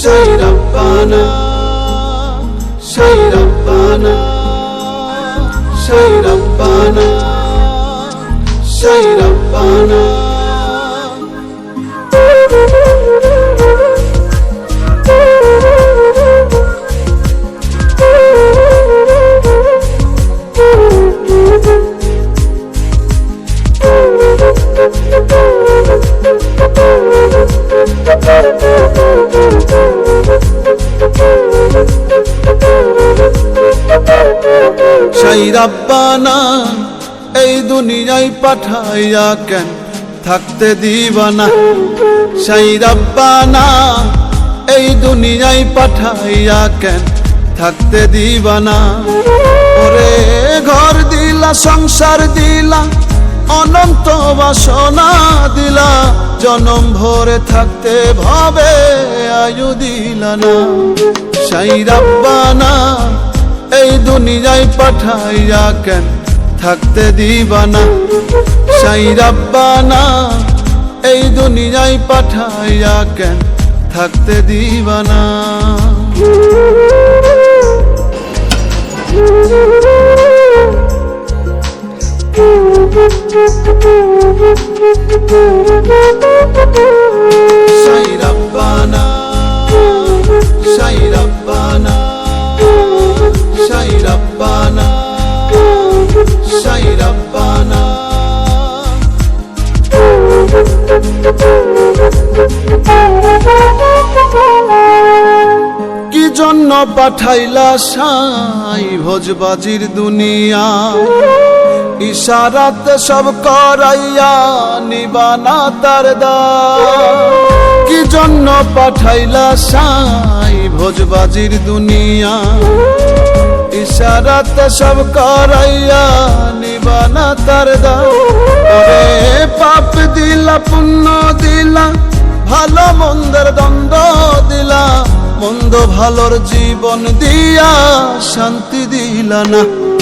Say Rabbana Say Rabbana Say it up, Rabbana সেই রাব্বানা এই দুনিয়ায় পাঠাইয়া কেন থাকতে দিবানা? সেই রাব্বানা এই দুনিয়ায় পাঠাইয়া কেন থাকতে দিবানা? ওরে ঘর দিলা, সংসার দিলা অনন্ত বাসনা দিলা, জনম ভরে থাকতে ভাবে আয়ু দিলা না। সেই রাব্বানা এই দুনিয়ায় পাঠাইয়া কেন থাকতে দিবানা সাই রাব্বানা এই দুনিয়ায় পাঠাইয়া কেন থাকতে দিবানা সাই রাব্বানা সাই রাব্বানা সাই রাব্বানা সাই রাব্বানা কি পাঠাইলা সাই ভোজবাজির দুনিয়া? ইশারাতে সব করাইয়া নিবানা তার দা কি জন্য পাঠাইলা সাই ভোজবাজির দুনিয়া? ইশারাত সব করাইয়া নিবানা তার দা পাপ দিলা, পুণ্য দিলা, ভালো মন্দের দ্বন্দ্ব দিলা, মন্দ ভালোর জীবন দিয়া শান্তি দিলা না।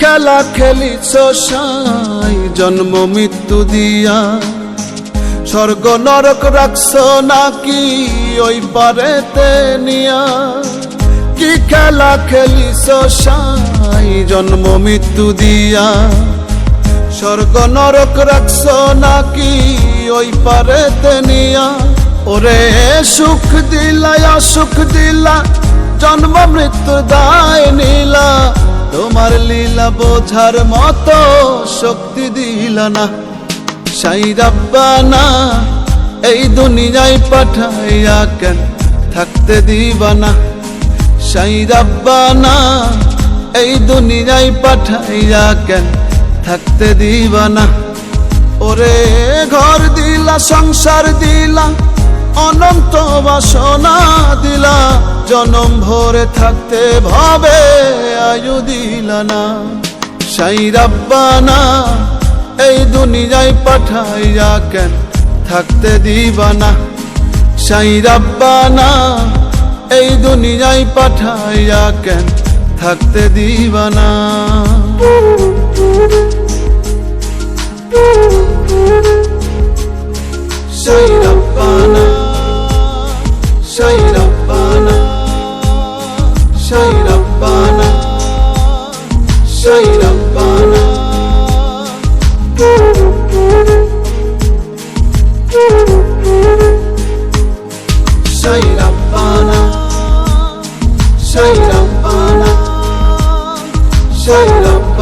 খেলা খেলিছ সাই, জন্ম মৃত্যু দিয়া। স্বর্গ নরক রাখছ নাকি ওই পারেতে নিয়া? কি খেলা খেলিছ সাই, জন্ম মৃত্যু দিয়া? স্বর্গ নরক রাখছ নাকি ওই পারেতে নিয়া? ওরে সুখ দিলা সুখ দিলা, জন্ম মৃত্যু দায় নিলা। তোমার লীলা বোঝার মতো শক্তি দিল না। সাই রাব্বানা, এই দুনিয়ায় পাঠাইয়া কেন থাকতে দিবানা সাই রাব্বানা, এই দুনিয়ায় পাঠাইয়া কেন থাকতে দিবানা ওরে ঘর দিলা, সংসার দিলা, অনন্ত বাসনা দিলা। জনম ভরে থাকতে ভাবে, আয়ু দিলা না। সাই রাব্বানা, এই দুনিয়ায় পাঠাইয়া কেন থাকতে দিবানা? সাই রাব্বানা, এই দুনিয়ায় পাঠাইয়া কেন থাকতে দিবানা? সাই রাব্বানা, সাই Shut up.